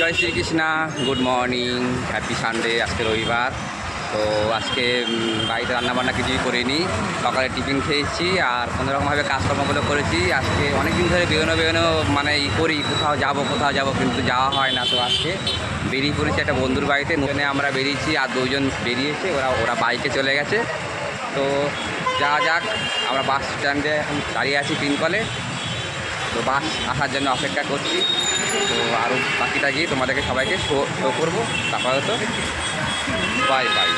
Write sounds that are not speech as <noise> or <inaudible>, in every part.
জয় Shrikrishna good morning happy Sunday আজকে রবিবার। তো আজকে বাড়িতে রান্নাবান্না কিছুই করিনি, সকালে টিফিন খেয়েছি আর কোনোরকমভাবে কাজকর্মগুলো করেছি। আজকে অনেক দিন ধরে বেরোনো বেরোনো মানে ই করি, কোথাও যাব কোথাও যাব, কিন্তু যাওয়া হয় না। তো আজকে বেরিয়ে পড়েছি একটা বন্ধুর বাড়িতে নতুনে আমরা বেরিয়েছি আর দুজন বেরিয়েছে, ওরা ওরা বাইকে চলে গেছে। তো যা যাক, আমরা বাস স্ট্যান্ডে এখন দাঁড়িয়ে আছি পিনকলে তো বাস আসার জন্য অপেক্ষা করছি। তো আরও বাকিটা গিয়ে তোমাদেরকে সবাইকে শো শো করব। আপাতত। বাই বাই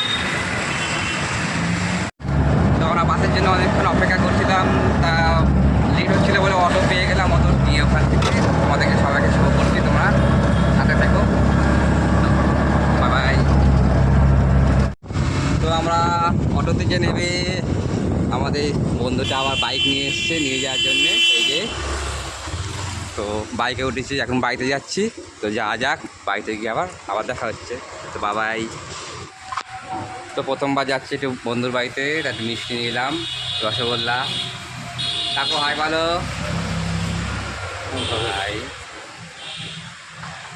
তো আমরা বাসের জন্য অনেকক্ষণ অপেক্ষা করছিলাম। তা লেট হচ্ছিল বলে অটো পেয়ে গেলাম অটো নিয়ে ওখান থেকে। তোমাদেরকে সবাইকে শো করছি তোমরা। সাথে থাকো। বাই বাই তো আমরা অটো থেকে নেবে আমাদের বন্ধুটা আবার বাইক নিয়ে এসছে। নিয়ে যাওয়ার জন্যে যে তো বাইকে উঠেছি এখন বাড়িতে যাচ্ছি। তো যা যাক বাড়িতে গিয়ে আবার আবার দেখা হচ্ছে। তো বাবাই তো প্রথমবার যাচ্ছি একটু বন্ধুর বাড়িতে একটু মিষ্টি নিলাম রসগোল্লা। কাকু হাই ভালো হাই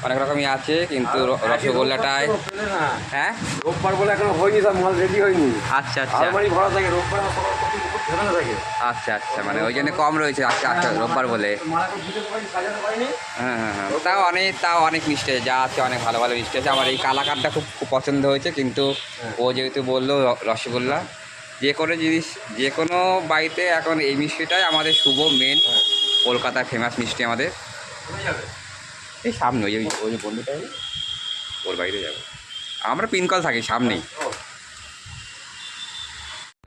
অনেক রকমই আছে কিন্তু রসগোল্লাটাই হ্যাঁ? রোববার বলে এখনও হয়নি সব মাল রেডি হয়নি। আচ্ছা আচ্ছা। ভরা থাকে রোববার আচ্ছা আচ্ছা মানে ওই জন্য কম রয়েছে আচ্ছা আচ্ছা রোববার বলে। হ্যাঁ হ্যাঁ হ্যাঁ। তাও অনেক তাও অনেক মিষ্টি আছে যা আছে অনেক ভালো ভালো মিষ্টি আছে। আমার এই কালাকারটা খুব খুব পছন্দ হয়েছে কিন্তু ও যেহেতু বলল রসগোল্লা যে কোনো জিনিস যে কোনো বাড়িতে এখন এই মিষ্টিটাই আমাদের শুভ মেন কলকাতার ফেমাস মিষ্টি আমাদের। এই সামনে ওই ওই বন্ধুটা ওর বাড়িতে যাব। আমরা পিনকল থাকি সামনেই।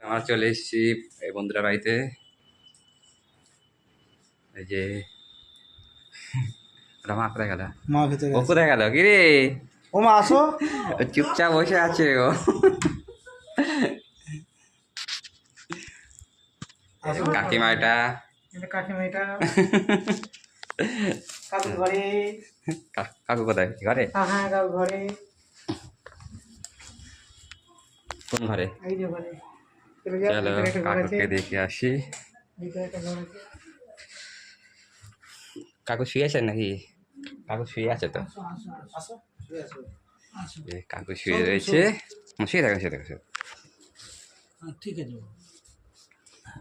আমরা চলে এসেছি এই বন্ধুরা বাড়িতে। এই যে মা কোথায় গেল? মা ভেতরে ও কোথায় গেল? কি রে ও মা আসো। চুপচাপ বসে আছে ও কাকিমা এটা এটা কাকিমা এটা <laughs> কাকু ঘরে। কাকু কোথায়? ঘরে? হ্যাঁ কাকু ঘরে। কোন ঘরে? এই যে ঘরে। চলে কাকুকে দেখে আসি। কাকু শুয়ে আছেন নাকি? কাকু শুয়ে আছে তো? কাকু শুয়ে রয়েছে। শুয়ে থাকো শুয়ে থাকো। হ্যাঁ, ঠিক আছে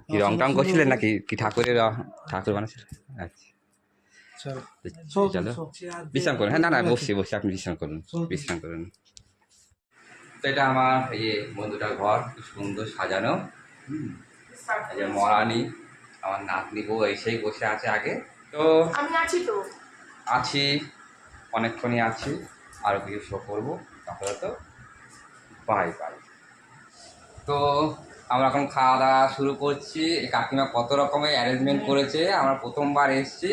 কি রং টং করছিলেন নাকি? কি ঠাকুরের ঠাকুর বানাচ্ছিলেন আচ্ছা। চলো। চলো বিশ্রাম করুন। হ্যাঁ না না বসছি বসছি। আপনি বিশ্রাম করুন। বিশ্রাম করুন। তো এটা আমার এই যে বন্ধুটার ঘর খুব সুন্দর সাজানো। হুম। এই যে মরানি আমার নাতনি বউ এসেই বসে আছে আগে। তো আমি আছি তো। আছি অনেকক্ষণই আছি আরও কিছু শো করব। আপাতত বাই বাই তো আমরা এখন খাওয়া দাওয়া শুরু করছি। কাকিমা কত রকমের অ্যারেঞ্জমেন্ট করেছে? আমরা প্রথমবার এসেছি।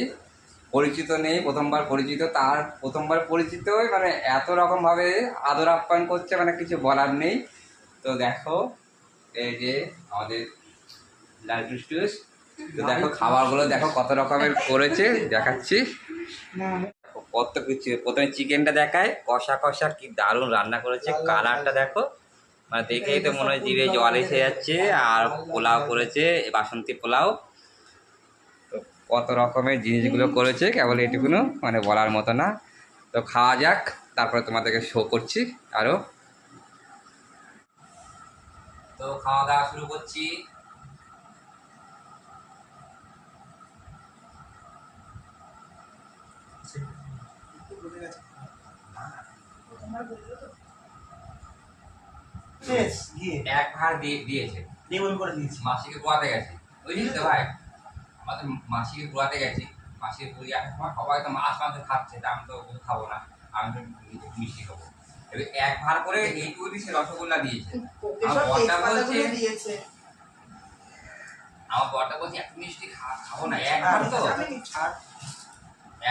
পরিচিত নেই, প্রথমবার পরিচিত, তার প্রথমবার পরিচিত মানে এত রকমভাবে আদর আপ্যায়ন করছে মানে কিছু বলার নেই। তো দেখো, এই যে আমাদের লাল টুস তো দেখো খাবারগুলো দেখো কত রকমের করেছে, দেখাচ্ছি। কত কিছু, প্রথমে চিকেনটা দেখায়, কষা কষা কি দারুণ রান্না করেছে, কালারটা দেখো। মানে দেখেই তো মনে হয় জিভে জল এসে যাচ্ছে, আর পোলাও করেছে, বাসন্তী পোলাও। কত রকমের জিনিসগুলো করেছে কেবল এটুকুনো মানে বলার মতো না। তো খাওয়া যাক তারপরে তোমাদেরকে শো করছি আরও তো খাওয়া দাওয়া শুরু করছি। এক ভার দিয়ে দিয়েছে। নিমন করে দিয়েছি। মাসিকে কুয়াতে গেছি। বুঝলি তো ভাই? আমাদের মাসিকে কুয়াতে গেছি। মাসিকে কুড়ি আসার সময় সবাই তো মাছ মাংস খাচ্ছে তা আমি তো ওগুলো খাব না। আমি তো মিষ্টি খাব। এবার এক ভার করে এইটুকু দিয়েছে রসগোল্লা দিয়েছে। আমার বরটা বলছে আমার বরটা বলছে এত মিষ্টি খাব না এক ভার তো।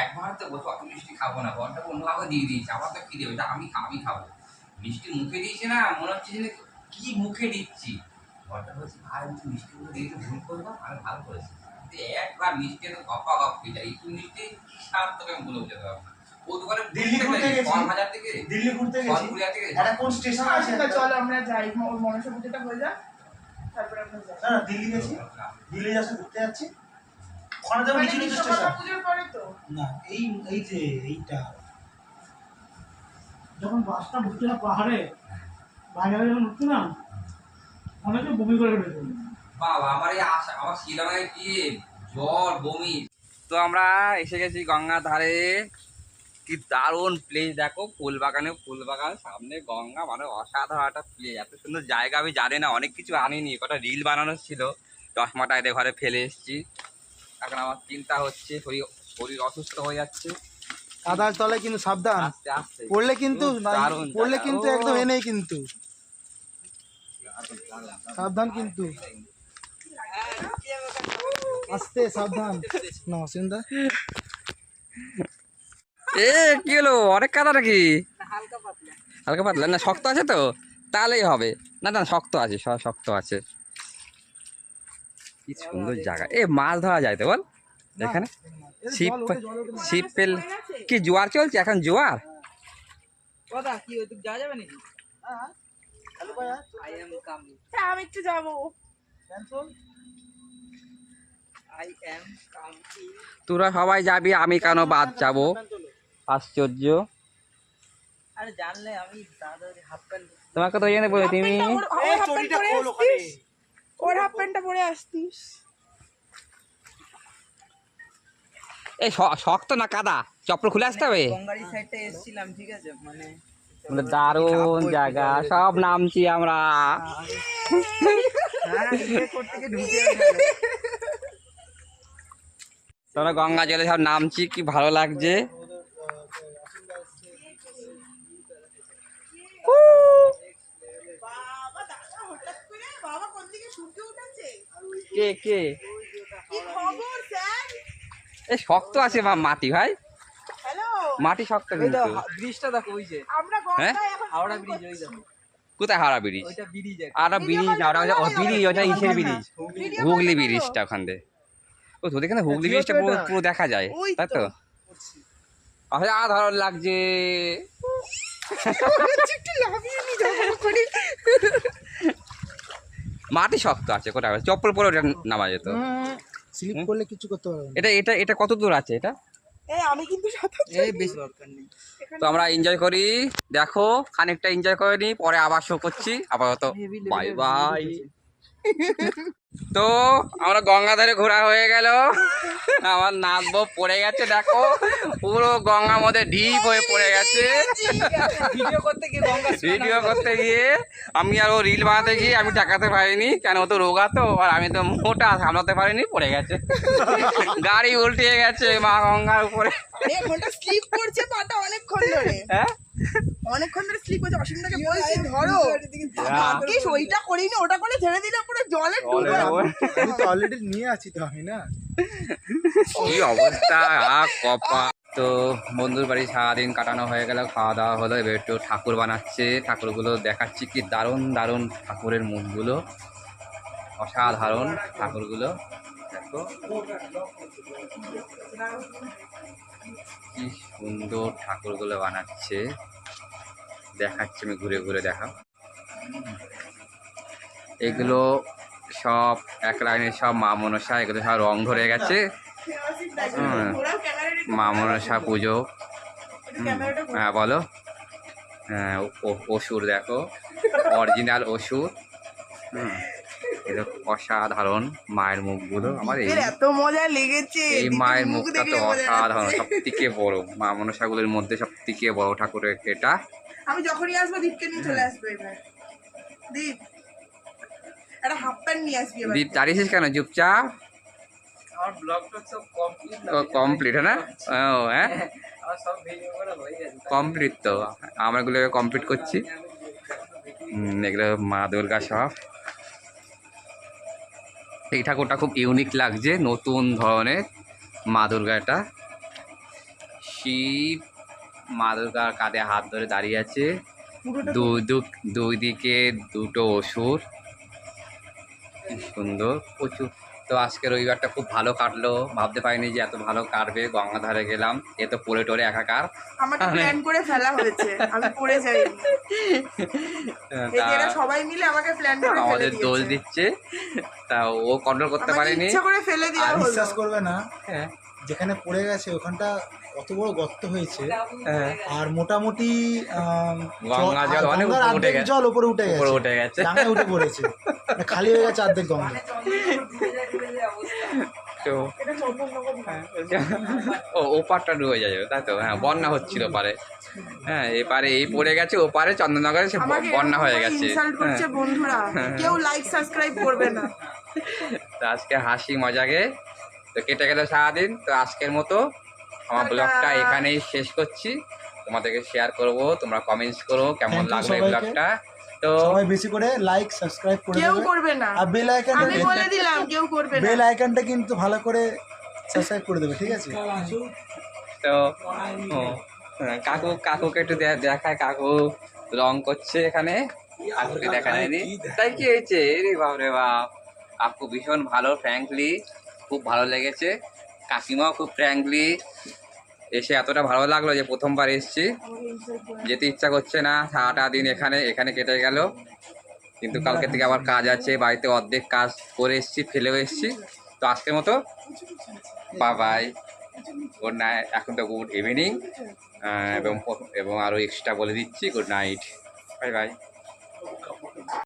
এক ভার তো অত মিষ্টি খাব না। বরটা অন্য কাউকে দিয়ে দিয়েছে আমার তো কি দেবে আমি আমি খাব। মিষ্টি মুখে দিয়েছে না মনে হচ্ছে যে কি মুখে দিচ্ছি? বরটা বলছে ভাই আমি মিষ্টিগুলো দিয়ে ভুল করব আমি ভালো করেছি। একবার মিষ্টি তো গপা গপ হয়ে যায়। একটু মিষ্টি কি স্বাদ তোকে আমি বলে বোঝাতে পারব না ও দোকানে দিল্লি ঘুরতে গেছি। হাজার থেকে দিল্লি ঘুরতে গেছি। থেকে এটা কোন স্টেশন আছে? আচ্ছা চলো আমরা যাই। ওর মনসা পুজোটা হয়ে যাক তারপরে আমরা যাই। না দিল্লি গেছি। দিল্লি যাচ্ছে ঘুরতে যাচ্ছি। ওখানে যাব মানে নিচু নিচু স্টেশন পুজোর পরে তো। না এই এই যে এইটা। যখন বাসটা না পাহাড়ে বাইরে যখন উঠছে না অনেকে বমি করে ফেলেছে বাবা আমার এই আশা আমার শিলংয়ে গিয়ে জ্বর বমি? তো আমরা এসে গেছি গঙ্গার ধারে। কি দারুণ প্লেস দেখো ফুল বাগানে ফুল বাগান সামনে গঙ্গা মানে অসাধারণ একটা প্লেস এত সুন্দর জায়গা আমি জানি না অনেক কিছু আনিনি। কটা রিল বানানোর ছিল। চশমাটা এদের ঘরে ফেলে এসেছি। এখন আমার চিন্তা হচ্ছে শরীর শরীর অসুস্থ হয়ে যাচ্ছে। কাদার তলে কিন্তু সাবধান। পড়লে কিন্তু পড়লে কিন্তু একদম এনেই কিন্তু। সাবধান কিন্তু। আস্তে সাবধান। না এ কি হলো? অনেক কাদা নাকি? হালকা পাতলা। না শক্ত আছে তো? তাহলেই হবে। না না শক্ত আছে সব শক্ত আছে। কি সুন্দর জায়গা। এ মাছ ধরা যায় তো বল? এখানে? ছিপ ছিপ পেল কি জোয়ার চলছে? এখন জোয়ার? হ্যাঁ, আমি একটু যাব। তোরা সবাই যাবি আমি কেন বাদ যাব? আশ্চর্য। তোমাকে তো জেনে বলে তুমি ওর- হাফ প্যান্টটা পরে আসতিস। এই শক্ত না কাদা? চপ্পল খুলে আসতে হবে? গঙ্গারি সাইডটা এসেছিলাম ঠিক আছে? মানে মানে দারুণ জায়গা সব নামছি আমরা। তোরা গঙ্গা জলে সব নামছি কি ভালো লাগছে। বাবা দাদা হঠাৎ করে বাবা কোন দিকে সূর্য উঠেছে কে কে? কি খবর স্যার এ শক্ত আছে মা মাটি ভাই। মাটি শক্ত কিন্তু। ব্রিজটা দেখো ওই যে। হ্যাঁ? হাওড়া ব্রিজ ওই দেখো। কোথায় হাওড়া ব্রিজ? ওইটা ব্রিজ আর ব্রিজ না ওটা ব্রিজ ওটা ইসের ব্রিজ। হুগলি ব্রিজটা ওখান দিয়ে। ও তোদের এখানে হুগলি ব্রিজটা পুরো পুরো দেখা যায় তাই তো। তো। অসাধারণ লাগছে। মাটি শক্ত আছে কোথায় চপ্পল পরে ওটা নামা যেত। স্লিপ করলে কিছু করতে পারবে এটা এটা এটা কত দূর আছে এটা? আমি কিন্তু এই বেশি দরকার নেই। তো আমরা এনজয় করি। দেখো খানিকটা এনজয় করে নি পরে আবার শো করছি। আপাতত বাই বাই <laughs> তো আমরা গঙ্গা গঙ্গাধারে ঘোরা হয়ে গেল। আমার নাচবো পড়ে গেছে দেখো। পুরো গঙ্গার মধ্যে ঢিপ হয়ে পড়ে গেছে। ভিডিও করতে গিয়ে গঙ্গা ভিডিও করতে গিয়ে আমি আর ও রিল বানাতে গিয়ে আমি টাকাতে পারিনি কেন ও তো রোগা তো আর আমি তো মোটা সামলাতে পারিনি পড়ে গেছে। গাড়ি উল্টে গেছে মা গঙ্গার উপরে। স্লিপ করছে পাটা অনেকক্ষণ ধরে। হ্যাঁ? অনেকক্ষণ ধরে স্লিপ অসীমটাকে বলছি ধরো। ওইটা করিনি ওটা করে ছেড়ে দিলে পুরো জলে ডুবে আমি তো অলরেডি নিয়ে আছি তো আমি না? কি অবস্থা আ কপা তো বন্ধুর বাড়ি সারাদিন কাটানো হয়ে গেল খাওয়া দাওয়া হলো এবার একটু ঠাকুর বানাচ্ছে। ঠাকুরগুলো দেখাচ্ছি কি দারুণ দারুণ ঠাকুরের মুখগুলো। অসাধারণ ঠাকুরগুলো। দেখো। কি সুন্দর ঠাকুরগুলো বানাচ্ছে। দেখাচ্ছে, আমি ঘুরে ঘুরে দেখা এগুলো সব এক লাইনে সব মা মনসা, এগুলো সব রং ধরে গেছে। মা মনসা পুজো। হ্যাঁ বলো। হ্যাঁ অসুর দেখো। অরিজিনাল অসুর। হুম। এটা অসাধারণ মায়ের মুখগুলো। আমার এই এত মজা লেগেছে। এই মায়ের মুখটা তো অসাধারণ। সব থেকে বড়। মা মনসাগুলোর মধ্যে সব থেকে বড় ঠাকুরের এটা। আমি যখনই আসব দীপকে নিয়ে চলে আসব এবার। দীপ একটা হাফ প্যান্ট নিয়ে আসবি দীপ দাঁড়িয়েছিস কেন? চুপচাপ। আমার ব্লগ সব কমপ্লিট কমপ্লিট হ্যাঁ ও হ্যাঁ? আমার সব ভিডিও করা হয়ে কমপ্লিট তো। আমরা এগুলো কমপ্লিট করছি। এগুলো মা দুর্গা সব। এই ঠাকুরটা খুব ইউনিক লাগছে নতুন ধরনের মা দুর্গাটা শিব মা দুর্গার কাঁধে হাত ধরে দাঁড়িয়ে আছে। দুই দিকে দুটো অসুর। সুন্দর প্রচুর। তো আজকে রবিবারটা খুব ভালো কাটলো। ভাবতে পারিনি যে এত ভালো কাটবে। গঙ্গাধারে গেলাম। এ তো পড়ে টরে একাকার। আমাকে প্ল্যান করে ফেলা হয়েছে। আমি পড়ে যাই এই তা যে এরা সবাই মিলে আমাকে প্ল্যান করে আমাদের দোষ দিচ্ছে। তা ও কন্ট্রোল করতে পারেনি। ইচ্ছা করে ফেলে হলো। বিশ্বাস করবে না। হ্যাঁ। যেখানে পড়ে গেছে ওখানটা কত বড় গর্ত হয়েছে হ্যাঁ। আর মোটামুটি গঙ্গা জল অনেক উঠে গেছে। জল উপরে উঠে গেছে। উপরে উঠে গেছে। ডাঙায় উঠে পড়েছে। মানে খালি হয়ে গেছে অর্ধেক গঙ্গা। তো ও ওপারটা ডুবে যাবে তাই তো? হ্যাঁ বন্যা হচ্ছিল পারে। হ্যাঁ এপারে এই পড়ে গেছে ওপারে চন্দননগরে সে বন্যা হয়ে গেছে। হ্যাঁ। বন্ধুরা। কেউ লাইক সাবস্ক্রাইব করবে না। তো আজকে হাসি মজাকে তো কেটে গেল সারাদিন তো আজকের মতো আমার ব্লগটা এখানেই শেষ করছি। তোমাদেরকে শেয়ার করব তোমরা কমেন্টস করো কেমন লাগল এই ব্লগটা তো সবাই বেশি করে লাইক সাবস্ক্রাইব করে কেউ করবে না। আর বেল আইকনটা আমি বলে দিলাম কেউ করবে না। বেল আইকনটা কিন্তু ভালো করে সাবস্ক্রাইব করে দেবে ঠিক আছে? তো হ্যাঁ, কাকু কাকুকে একটু দেখায় কাকু রং করছে এখানে। কাকুকে দেখা যায়নি। তাই কি হয়েছে? রে বাপরে বাপ। আপু ভীষণ ভালো ফ্র্যাঙ্কলি খুব ভালো লেগেছে। কাকিমাও খুব ফ্র্যাঙ্কলি এসে এতটা ভালো লাগল যে প্রথমবার এসেছি। যেতে ইচ্ছা করছে না, সারাটা দিন এখানে এখানে কেটে গেল। কিন্তু কালকে থেকে আবার কাজ আছে, বাড়িতে অর্ধেক কাজ করে এসেছি, ফেলেও এসেছি। তো আজকের মতো বাবাই গুড নাইট এখন তো গুড ইভিনিং এবং এবং আরও এক্সট্রা বলে দিচ্ছি গুড নাইট বাই বাই